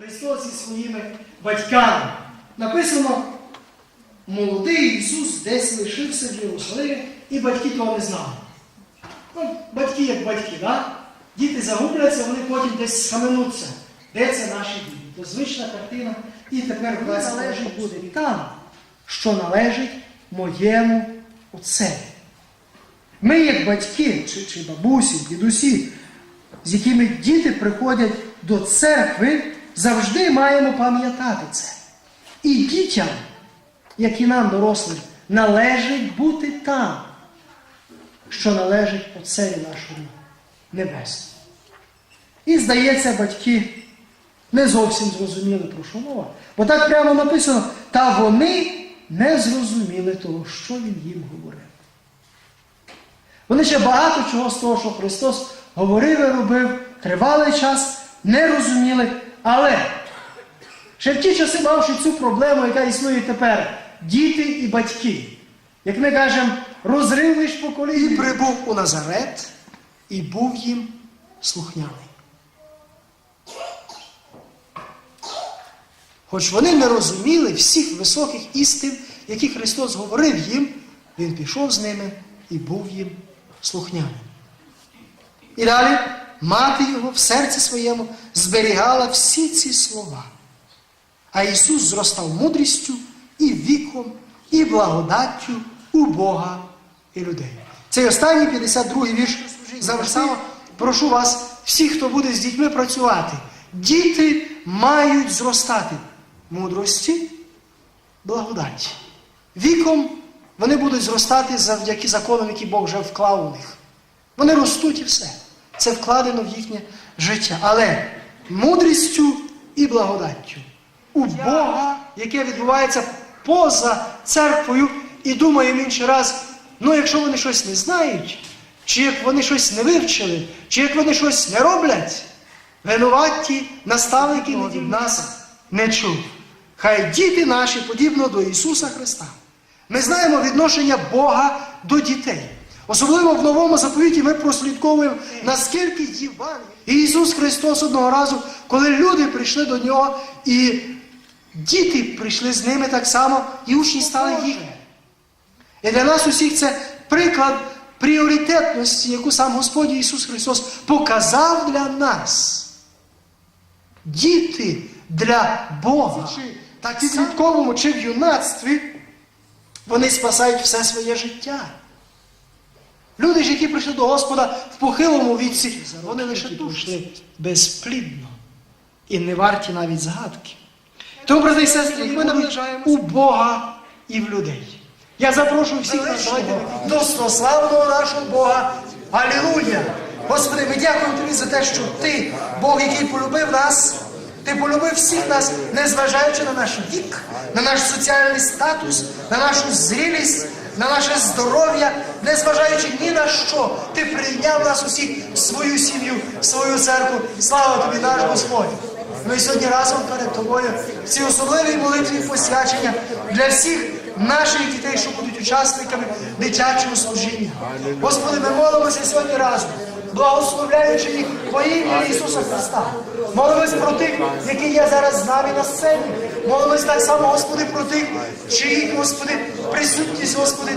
Христос зі своїми батьками. Написано, молодий Ісус десь лишився в Єрусалимі, і батьки того не знали. Ну, батьки як батьки, да? діти загубляться, вони потім десь схаменуться. Де це наші діти? То звична картина. І тепер мені належить буде там, що належить моєму отцеві. Ми, як батьки, чи, чи бабусі, дідусі, з якими діти приходять до церкви, завжди маємо пам'ятати це. І дітям, як і нам, дорослим, належить бути там, що належить Отцеві нашому небесному. І, здається, батьки не зовсім зрозуміли, про що мова. Бо так прямо написано, та вони не зрозуміли того, що він їм говорив. Вони ще багато чого з того, що Христос говорив і робив, тривалий час, не розуміли, але ще в ті часи мавши цю проблему, яка існує тепер, діти і батьки, як ми кажемо, розрив між поколінь. І прибув у Назарет і був їм слухняний. Хоч вони не розуміли всіх високих істин, які Христос говорив їм, Він пішов з ними і був їм слухняним. І далі мати його в серці своєму зберігала всі ці слова. А Ісус зростав мудрістю і віком, і благодаттю у Бога і людей. Цей останній 52-й вірш завершав. Прошу вас, всіх, хто буде з дітьми працювати, діти мають зростати мудрості, благодаті. Віком вони будуть зростати завдяки законам, які Бог вже вклав у них. Вони ростуть і все. Це вкладено в їхнє життя. Але мудрістю і благодаттю у Бога, яке відбувається поза церквою, і думаємо інший раз, ну якщо вони щось не знають, чи як вони щось не вивчили, чи як вони щось не роблять, винуваті наставники нас не чув. Хай діти наші, подібно до Ісуса Христа. Ми знаємо відношення Бога до дітей. Особливо в новому заповіті ми прослідковуємо, наскільки Євангеліє. І Ісус Христос одного разу, коли люди прийшли до Нього, і діти прийшли з ними так само, і учні стали їх. І для нас усіх це приклад пріоритетності, яку сам Господь Ісус Христос показав для нас. Діти для Бога, так і чи в юнацтві, вони спасають все своє життя. Люди ж, які прийшли до Господа в похилому віці, вони лише прийшли безплідно і не варті навіть згадки. Тому, брати і сестри, ми наближаємося у Бога і в людей. Я запрошую всіх нас давайте достославного нашого Бога. Алілуя! Господи, ми дякуємо Тобі за те, що Ти, Бог, який полюбив нас, Ти полюбив всіх нас, незважаючи на наш вік, на наш соціальний статус, на нашу зрілість, на наше здоров'я, незважаючи ні на що, Ти прийняв нас усіх в свою сім'ю, в свою церкву. Слава тобі, наш Господь! Ми сьогодні разом перед тобою в цій особливій молитві посвячення для всіх наших дітей, що будуть учасниками дитячого служіння. Господи, ми молимося сьогодні разом, благословляючи їх во ім'я Ісуса Христа. Молимось про тих, які є зараз з нами на сцені. Молимось так само, Господи, про тих, чиї, Господи, присутність, Господи,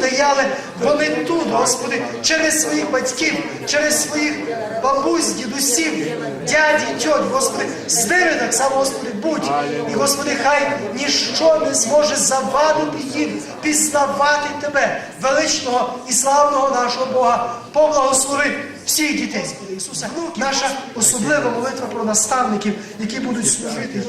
де є, але вони тут, Господи, через своїх батьків, через своїх бабусь, дідусів, дяді, тьоть, Господи, з ними так само, Господи, будь. І, Господи, хай ніщо не зможе завадити їм пізнавати Тебе, величного і славного нашого Бога. Поблагослови всіх дітей, Господи Ісуса. Наша особлива молитва про наставників, які будуть служити.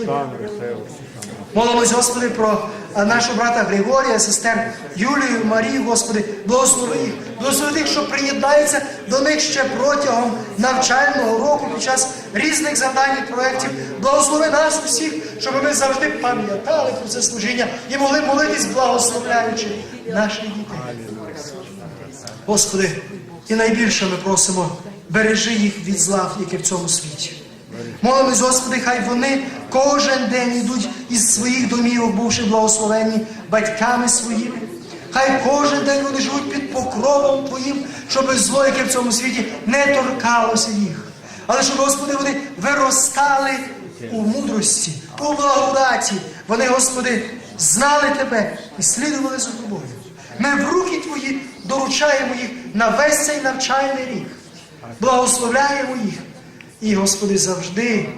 Молимось, Господи, про а, нашого брата Григорія, сестер Юлію, Марію, Господи, благослови їх, благослови тих, що приєднаються до них ще протягом навчального року під час різних завдань і проєктів. Благослови нас усіх, щоб ми завжди пам'ятали про це служіння і могли молитись, благословляючи наших дітей. Господи, і найбільше ми просимо, бережи їх від зла, яке в цьому світі. Молимось, Господи, хай вони кожен день йдуть із своїх домівок, бувши благословені батьками своїми. Хай кожен день вони живуть під покровом Твоїм, щоб зло, яке в цьому світі, не торкалося їх. Але щоб, Господи, вони виростали у мудрості, у благодаті. Вони, Господи, знали Тебе і слідували за тобою. Ми в руки Твої доручаємо їх на весь цей навчальний рік. Благословляємо їх. І, Господи, завжди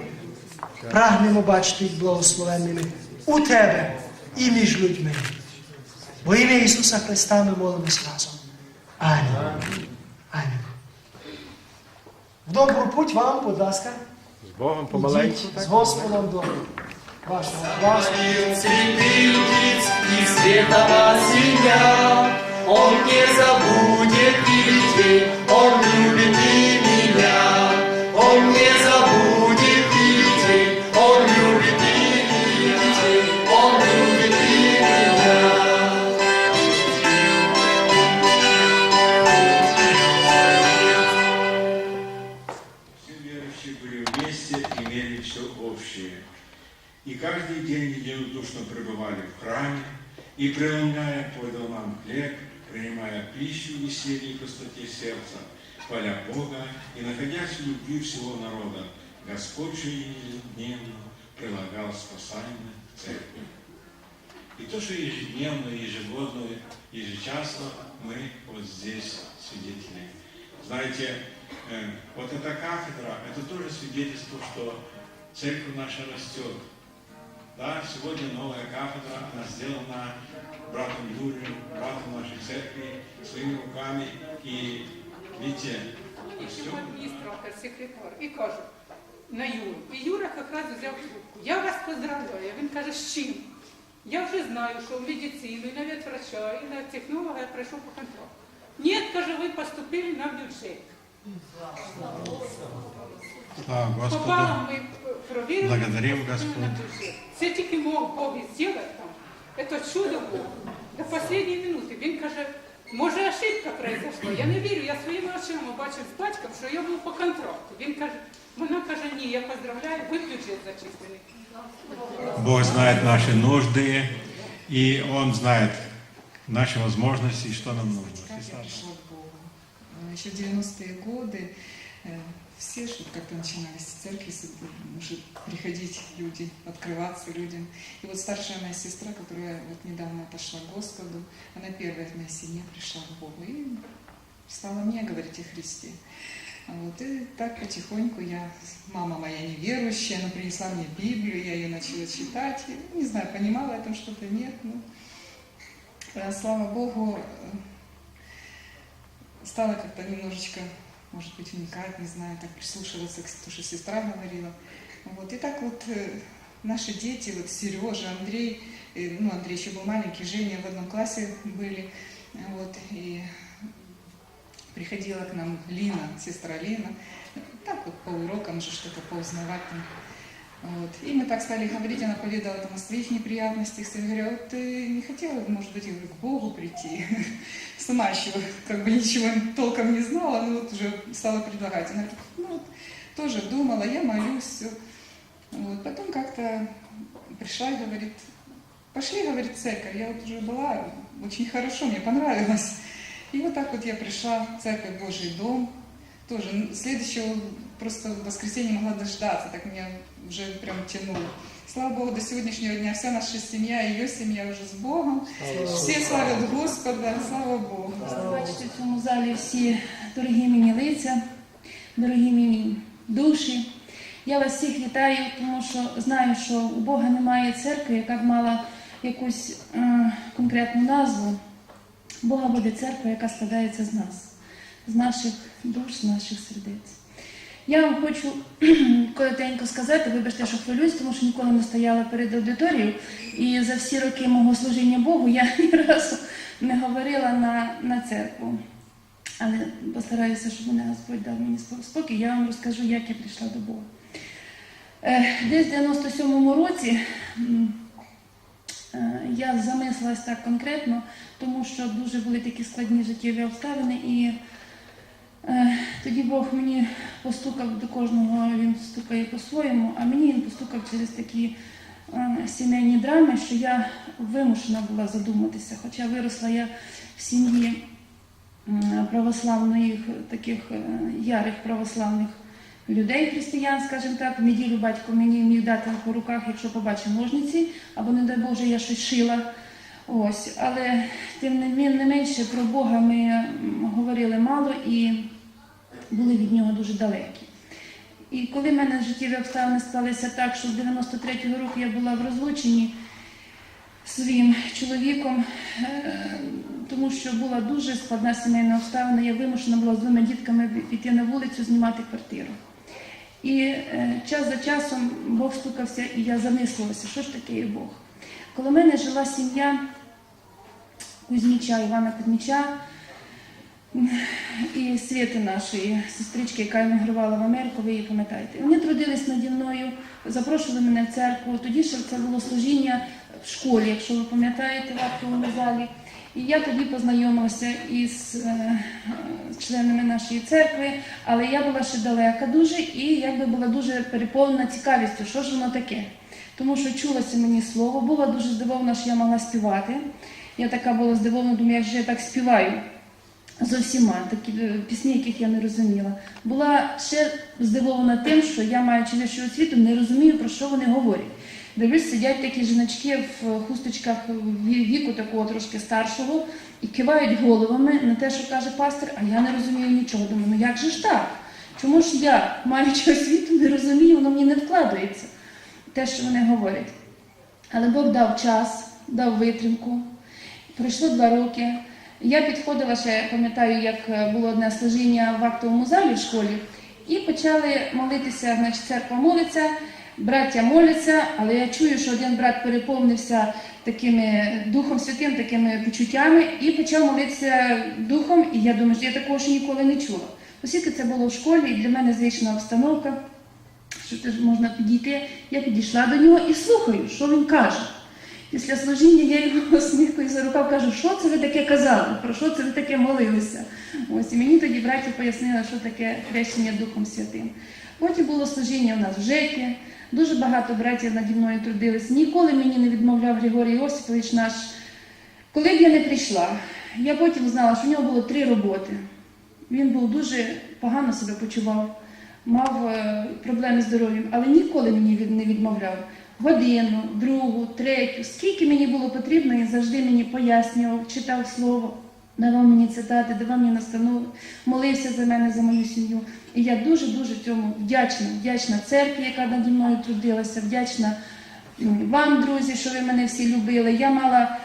прагнемо бачити їх благословенними у Тебе і між людьми. Во ім'я Ісуса Христа ми молимось разом. Амінь. Амінь. В добру путь вам, будь ласка. З Богом помаленьку. З Господом до вашого власного. цветы птиц и светова семья. Он не забудет и детей, веселье и простоте сердца, хваля Бога и находясь в любви всего народа, Господь же ежедневно прилагал спасаемое к церкви. И то, что ежедневно, ежегодно, ежечасно мы вот здесь свидетели. Знаете, э, вот эта кафедра, это тоже свидетельство, что церковь наша растет. Да, сегодня новая кафедра, она сделана братом Юрием, братом нашей церкви, своими руками. И видите, растет. Нічого адміністратор, секретар, і кажу на Юру. І Юра якраз взяв трубку. Я вас поздравляю. Він каже, з чим? Я вже знаю, що в медицину, і на ветврача, і на технолога я пройшов по контракту. Ні, каже, ви поступили на бюджет. Слава По Господу. балам ми провірили. Благодарим поступили Господа. на бюджет. Це тільки мог Бог зробити там. Це чудо Бог. До останньої минути. Він каже, може ошибка произошла. Я не вірю, я своїми очима бачив з батьком, що я був по контракту. Він каже, вона каже, ні, я поздравляю, ви в бюджет зачислені. Бог знает наши нужды, и Он знает наши возможности, и что нам нужно. Как Христа. я пришла к Богу? Э, Еще в 90-е годы э, все что как-то начинались в церкви, с- уже приходить люди, открываться людям. И вот старшая моя сестра, которая вот недавно отошла к Господу, она первая в моей семье пришла к Богу и стала мне говорить о Христе. А Вот, и так потихоньку я, мама моя неверующая, она принесла мне Библию, я ее начала читать. И, не знаю, понимала я там что-то, нет, ну, э, слава Богу, э, стала как-то немножечко, может быть, вникать, не знаю, так прислушиваться к тому, что сестра говорила. Вот. И так вот э, наши дети, вот Сережа, Андрей, э, ну, Андрей еще был маленький, Женя в одном классе были, вот, и приходила к нам Лина, сестра Лена, так вот по урокам же что-то поузнавать там. Вот. И мы так стали говорить, она поведала там о своих неприятностях. Я говорю, а вот ты не хотела, может быть, к Богу прийти? Сама еще как бы ничего толком не знала, но вот уже стала предлагать. Она говорит, ну вот, тоже думала, я молюсь, все. Вот. Потом как-то пришла и говорит, пошли, говорит, в церковь. Я вот уже была, очень хорошо, мне понравилось. И вот так вот я пришла в церковь Божий дом. Тоже ну, следующего просто воскресенье не могла дождаться, так меня уже прям тянуло. Слава Богу, до сегодняшнего дня вся наша семья, ее семья уже с Богом. Все славят Господа, слава Богу. Бачите в цьому залі всі дорогі мені лиця, дорогі мені душі. Я вас всіх вітаю, тому що знаю, що у Бога немає церкви, яка б мала якусь е, конкретну назву. Бога буде церква, яка складається з нас, з наших душ, з наших сердець. Я вам хочу коротенько сказати, вибачте, що хвилююсь, тому що ніколи не стояла перед аудиторією. І за всі роки мого служіння Богу я ні разу не говорила на, на церкву. Але постараюся, щоб мене Господь дав мені спокій. Я вам розкажу, як я прийшла до Бога. Е, Десь в 97-му році е, я замислилась так конкретно, тому що дуже були такі складні життєві обставини, і тоді Бог мені постукав до кожного, він стукає по-своєму, а мені він постукав через такі е, сімейні драми, що я вимушена була задуматися. Хоча виросла я в сім'ї православних таких е, ярих православних людей християн, скажімо так. В неділю батько мені міг дати по руках, якщо побачив ножниці, або, не дай Боже, я щось шила. Ось, але тим не, менше про Бога ми говорили мало і були від нього дуже далекі. І коли в мене життєві обставини склалися так, що з 93-го року я була в розлученні своїм чоловіком, е, тому що була дуже складна сімейна обставина, я вимушена була з двома дітками піти на вулицю, знімати квартиру. І е, час за часом Бог стукався, і я замислилася, що ж таке є Бог. Коли в мене жила сім'я Кузьміча, Івана Кузьміча, і Світи нашої сестрички, яка емігрувала в Америку, ви її пам'ятаєте. Вони трудились наді мною, запрошували мене в церкву. Тоді ще це було служіння в школі, якщо ви пам'ятаєте, в актовому залі. І я тоді познайомилася із е, членами нашої церкви, але я була ще далека дуже і якби була дуже переповнена цікавістю, що ж воно таке. Тому що чулося мені слово, була дуже здивована, що я могла співати. Я така була здивована, думаю, як же я так співаю з усіма, такі е, пісні, яких я не розуміла. Була ще здивована тим, що я, маючи вищу освіту, не розумію, про що вони говорять. Дивлюсь, сидять такі жіночки в хусточках віку такого трошки старшого і кивають головами на те, що каже пастор, а я не розумію нічого. Думаю, ну як же ж так? Чому ж я, маючи освіту, не розумію, воно мені не вкладається, те, що вони говорять. Але Бог дав час, дав витримку. Пройшло два роки. Я підходила ще, пам'ятаю, як е, було одне служіння в актовому залі в школі, і почали молитися, значить, церква молиться, браття моляться, але я чую, що один брат переповнився такими Духом Святим, такими почуттями, і почав молитися духом, і я думаю, що я такого ще ніколи не чула. Оскільки це було в школі, і для мене звична обстановка, що теж можна підійти, я підійшла до нього і слухаю, що він каже. Після служіння я його сміхкою за рукав кажу, що це ви таке казали, про що це ви таке молилися. Ось і мені тоді браття пояснили, що таке хрещення Духом Святим. Потім було служіння у нас в ЖЕКі, дуже багато братів наді мною трудились. Ніколи мені не відмовляв Григорій Осипович наш. Коли б я не прийшла, я потім знала, що в нього було три роботи. Він був дуже погано себе почував, мав е, проблеми з здоров'ям, але ніколи мені не відмовляв. Годину, другу, третю, скільки мені було потрібно, він завжди мені пояснював, читав слово, давав мені цитати, давав мені настанови, молився за мене, за мою сім'ю. І я дуже-дуже цьому вдячна, вдячна церкві, яка наді мною трудилася, вдячна вам, друзі, що ви мене всі любили. Я мала,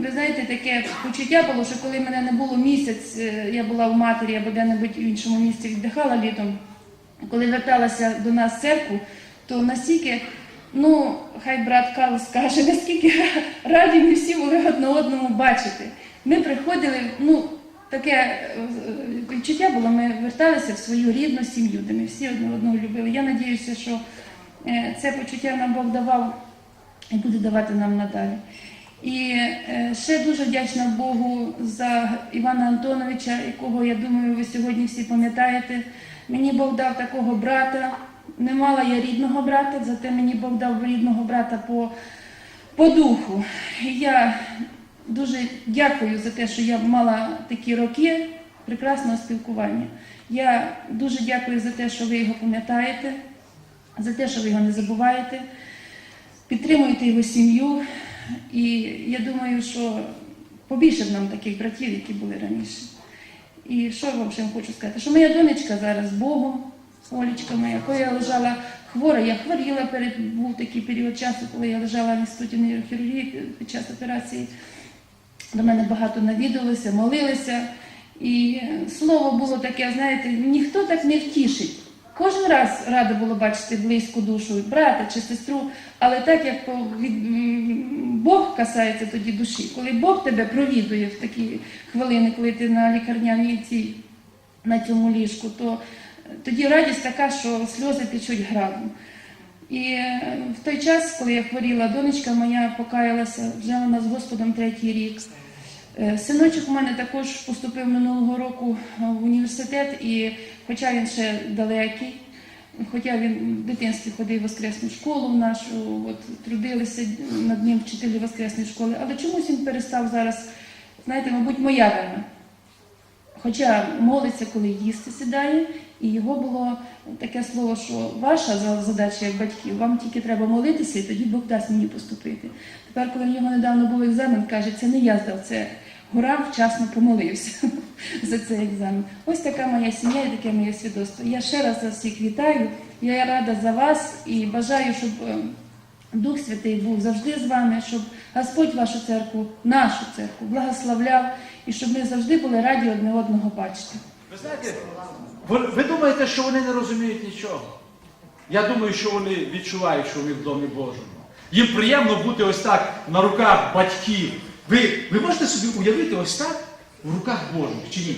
ви знаєте, таке почуття було, що коли мене не було місяць, е, я була в матері або де-небудь в іншому місці віддихала літом. Коли верталася до нас церкву, то настільки, ну, хай брат Карл скаже, наскільки раді ми всі були одне одному бачити. Ми приходили, ну, таке е, відчуття було, ми верталися в свою рідну сім'ю, де ми всі одне одного любили. Я надіюся, що е, це почуття нам Бог давав і буде давати нам надалі. І е, ще дуже вдячна Богу за Івана Антоновича, якого, я думаю, ви сьогодні всі пам'ятаєте. Мені Бог дав такого брата. Не мала я рідного брата, зате мені Бог дав рідного брата по, по духу. Я дуже дякую за те, що я мала такі роки прекрасного спілкування. Я дуже дякую за те, що ви його пам'ятаєте, за те, що ви його не забуваєте підтримуйте його сім'ю. І я думаю, що побільше б нам таких братів, які були раніше. І що я вам ще хочу сказати? Що моя донечка зараз Богом, Олічка моя, коли я лежала хвора, я хворіла, перед, був такий період часу, коли я лежала в інституті нейрохірургії під час операції. До мене багато навідалися, молилися. І слово було таке, знаєте, ніхто так не втішить. Кожен раз рада було бачити близьку душу брата чи сестру, але так як Бог касається тоді душі, коли Бог тебе провідує в такі хвилини, коли ти на лікарняній цій, на цьому ліжку, то тоді радість така, що сльози течуть градом. І е, в той час, коли я хворіла, донечка моя покаялася, вже вона з Господом третій рік. Е, Синочок у мене також поступив минулого року е, в університет, і хоча він ще далекий, хоча він в дитинстві ходив в воскресну школу в нашу, от, трудилися над ним вчителі воскресної школи, але чомусь він перестав зараз, знаєте, мабуть, моя вина. Хоча молиться, коли їсти сідає, і його було таке слово, що ваша задача як батьків, вам тільки треба молитися, і тоді Бог дасть мені поступити. Тепер, коли в нього недавно був екзамен, каже, це не я здав, це Гурам вчасно помолився за цей екзамен. Ось така моя сім'я і таке моє свідоцтво. Я ще раз вас всіх вітаю. Я рада за вас і бажаю, щоб е, Дух Святий був завжди з вами, щоб Господь вашу церкву, нашу церкву, благословляв і щоб ми завжди були раді одне одного бачити. Ви знаєте, ви, ви думаєте, що вони не розуміють нічого? Я думаю, що вони відчувають, що вони в Домі Божому. Їм приємно бути ось так на руках батьків. Ви, ви можете собі уявити ось так в руках Божих чи ні?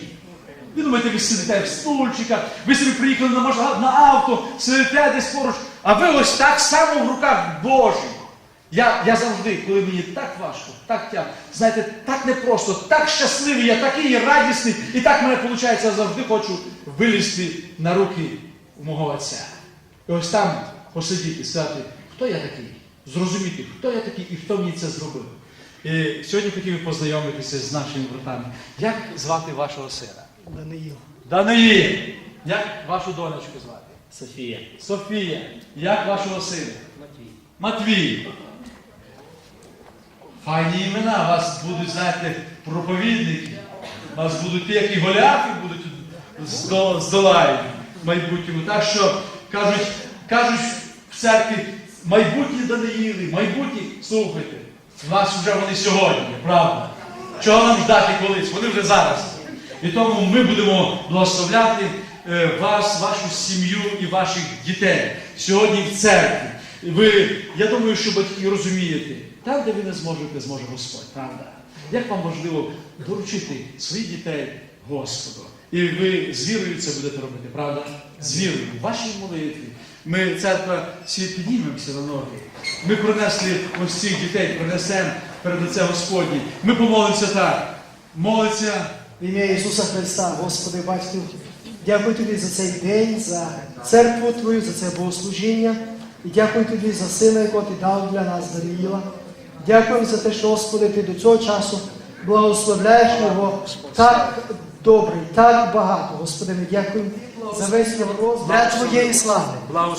Ви думаєте, ви сидите в стульчиках, ви собі приїхали на, на авто, сидите десь поруч, а ви ось так само в руках Божих. Я, я завжди, коли мені так важко, так тяжко, знаєте, так непросто, так щасливий, я такий радісний, і так мене виходить, я завжди хочу вилізти на руки у мого отця. І ось там посидіти, сказати, хто я такий, зрозуміти, хто я такий і хто мені це зробив. І сьогодні хотів познайомитися з нашими братами. Як звати вашого сина? Даниїл. Даниїл. Як вашу донечку звати? София. Софія. Як вашого сина? Матвій. Матвій. Файні імена, вас будуть, знаєте, проповідники. Вас будуть ті, які голяки будуть здо- здолають в майбутньому. Так що кажуть, кажуть в церкві, майбутні Даниїли, майбутні, слухайте, у нас вже вони сьогодні, правда. Чого нам ждати колись? Вони вже зараз. І тому ми будемо благословляти е, вас, вашу сім'ю і ваших дітей сьогодні в церкві. Ви, я думаю, що батьки розумієте, там, де ви не зможете, зможе Господь, правда? Як вам важливо доручити своїх дітей Господу? І ви з вірою це будете робити, правда? З вірою, вашій молитві. Ми, церква, всі піднімемося на ноги. Ми принесли ось цих дітей, принесемо перед лице Господні. Ми помолимося так. Молиться. В ім'я Ісуса Христа, Господи, Батьку, дякую Тобі за цей день, за церкву Твою, за це богослужіння. І дякую Тобі за сина, якого Ти дав для нас, Даниїла. Дякую за те, що, Господи, Ти до цього часу благословляєш його так добре, так багато. Господи, ми дякуємо за весь розвиток. Для Твоєї слави.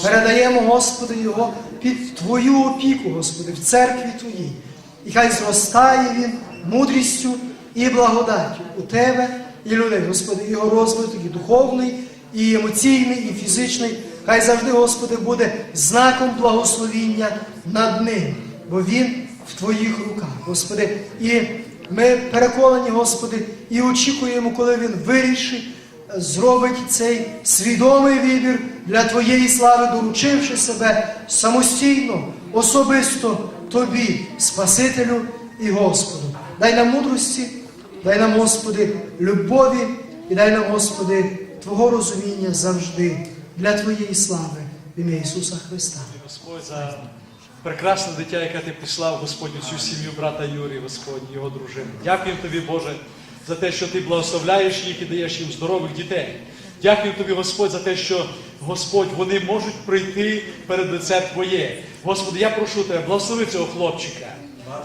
Передаємо, Господи, його під Твою опіку, Господи, в церкві Твоїй. І хай зростає він мудрістю і благодаттю у Тебе і людей, Господи, його розвиток і духовний, і емоційний, і фізичний. Хай завжди, Господи, буде знаком благословіння над ним, бо він в Твоїх руках, Господи. І ми переконані, Господи, і очікуємо, коли він вирішить зробить цей свідомий вибір для Твоєї слави, доручивши себе самостійно, особисто Тобі, Спасителю і Господу. Дай нам мудрості, дай нам, Господи, любові і дай нам, Господи, Твого розуміння завжди для Твоєї слави в ім'я Ісуса Христа. Господь, за прекрасне дитя, яке ти прислав, Господь, цю сім'ю брата Юрія, Господь, його дружини. Дякую тобі, Боже, за те, що ти благословляєш їх і даєш їм здорових дітей. Дякую тобі, Господь, за те, що Господь, вони можуть прийти перед лице Твоє. Господи, я прошу тебе, благослови цього хлопчика.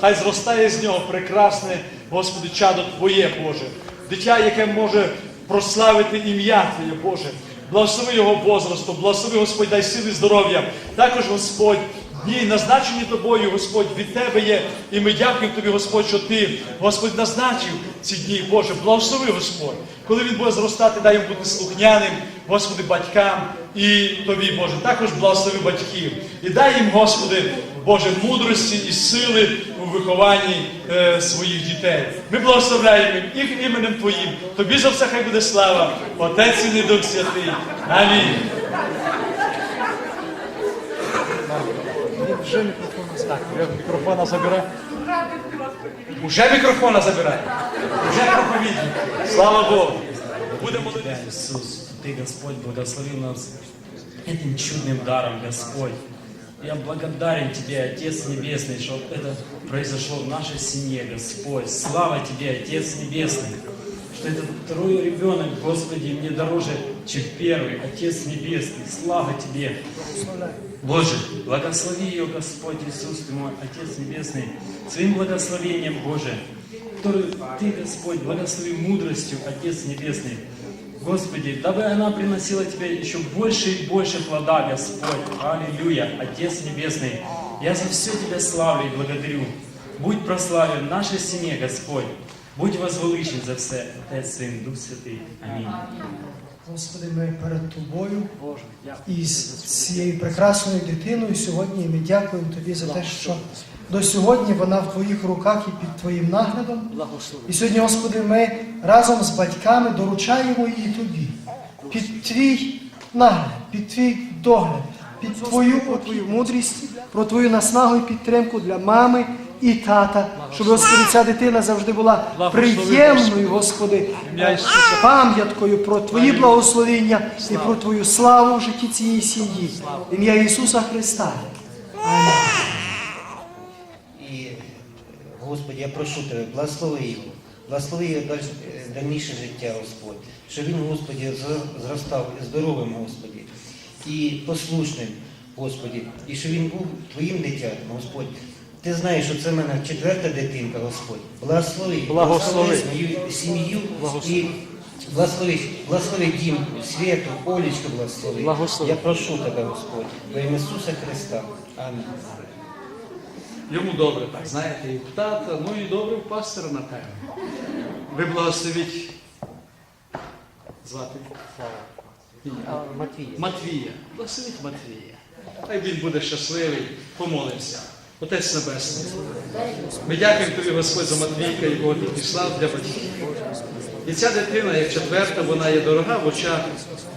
Хай зростає з нього прекрасне, Господи, чадо Твоє, Боже. Дитя, яке може прославити ім'я Твоє, Боже. Благослови його возрасту, благослови, Господь, дай сили здоров'я. Також, Господь, дні назначені тобою, Господь, від Тебе є. І ми дякуємо Тобі, Господь, що Ти, Господь, назначив ці дні, Боже, благослови, Господь. Коли він буде зростати, дай йому бути слухняним, Господи, батькам і Тобі, Боже. Також благослови батьків. І дай їм, Господи, Боже, мудрості і сили у вихованні е, своїх дітей. Ми благословляємо їх іменем Твоїм. Тобі за все хай буде слава, Отець і Дух Святий. Амінь. Вже мікрофона так, мікрофона забирай. Уже мікрофона забирай. Уже проповідник. Слава Богу. Будемо молитися. Иисус, Ты, Господь, благословил нас этим чудным даром, Господь. Я благодарен Тебе, Отец Небесный, что это произошло в нашей семье, Господь. Слава Тебе, Отец Небесный, что этот второй ребенок, Господи, мне дороже, чем первый, Отец Небесный. Слава Тебе. Боже, благослови ее, Господь Иисус, Ты мой Отец Небесный, своим благословением, Боже. которую Ты, Господь, благослови мудростью, Отец Небесный. Господи, дабы она приносила Тебе еще больше и больше плода, Господь. Аллилуйя, Отец Небесный. Я за все Тебя славлю и благодарю. Будь прославлен в нашей семье, Господь. Будь возвеличен за все, Отець Син, Дух Святий. Амінь. Господи, ми перед тобою Боже, дякую. із цією прекрасною дитиною сьогодні ми дякуємо тобі за те, що до сьогодні вона в твоїх руках і під твоїм наглядом. І сьогодні, Господи, ми разом з батьками доручаємо її тобі, під твій нагляд, під твій догляд, під твою, твою мудрість, про твою наснагу і підтримку для мами і тата, щоб, Господи, ця дитина завжди була приємною, Господи, пам'яткою про Твої благословення і про Твою славу в житті цієї сім'ї. Ім'я Ісуса Христа. І, Господи, я прошу Тебе, благослови його, благослови його дальніше життя, Господь, щоб він, Господи, зро- зростав здоровим, Господи, і послушним, Господи, і щоб він був Твоїм дитятом, Господь. Ти знаєш, що це в мене четверта дитинка, Господь. Благослови, Благослови. мою сім'ю і благослови, благослови дім, світу, Олечку благослови. Благослови. Я прошу Тебе, Господь, во ім'я Ісуса Христа. Амінь. Йому добре, так, знаєте, і в тата, ну і добре в пастора, напевно. Ви благословіть звати Матвія. Матвія. Благословіть Матвія. Хай він буде щасливий. Помолимося. Отець Небесний. Ми дякуємо тобі, Господь, за Матвійка, якого ти післав для батьків. І ця дитина, як четверта, вона є дорога в очах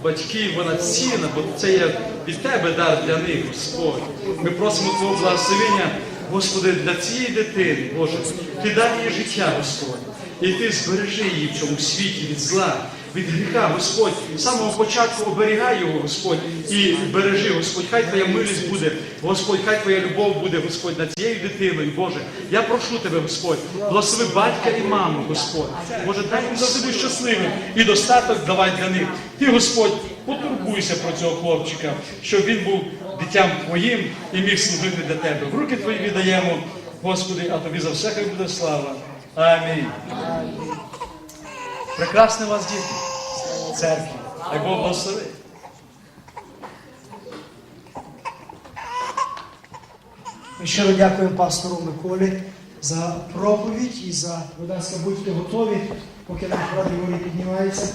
батьків, вона цінна, бо це є від тебе дар для них, Господь. Ми просимо Твого благословення, Господи, для цієї дитини, Боже, ти дай їй життя, Господь. І ти збережи її в цьому світі від зла, від гріха, Господь. З самого початку оберігай його, Господь, і бережи, Господь. Хай твоя милість буде, Господь, хай твоя любов буде, Господь, над цією дитиною, Боже. Я прошу тебе, Господь, благослови батька і маму, Господь. Боже, дай їм завжди щасливим і достаток давай для них. Ти, Господь, потурбуйся про цього хлопчика, щоб він був дитям твоїм і міг служити для тебе. В руки твої віддаємо, Господи, а тобі за все хай буде слава. Амінь. Прекрасне вас діти. Церкві. Хай Бог благословить. Ми щиро дякуємо пастору Миколі за проповідь і за, будь ласка, будьте готові, поки наш брат Юрій піднімається.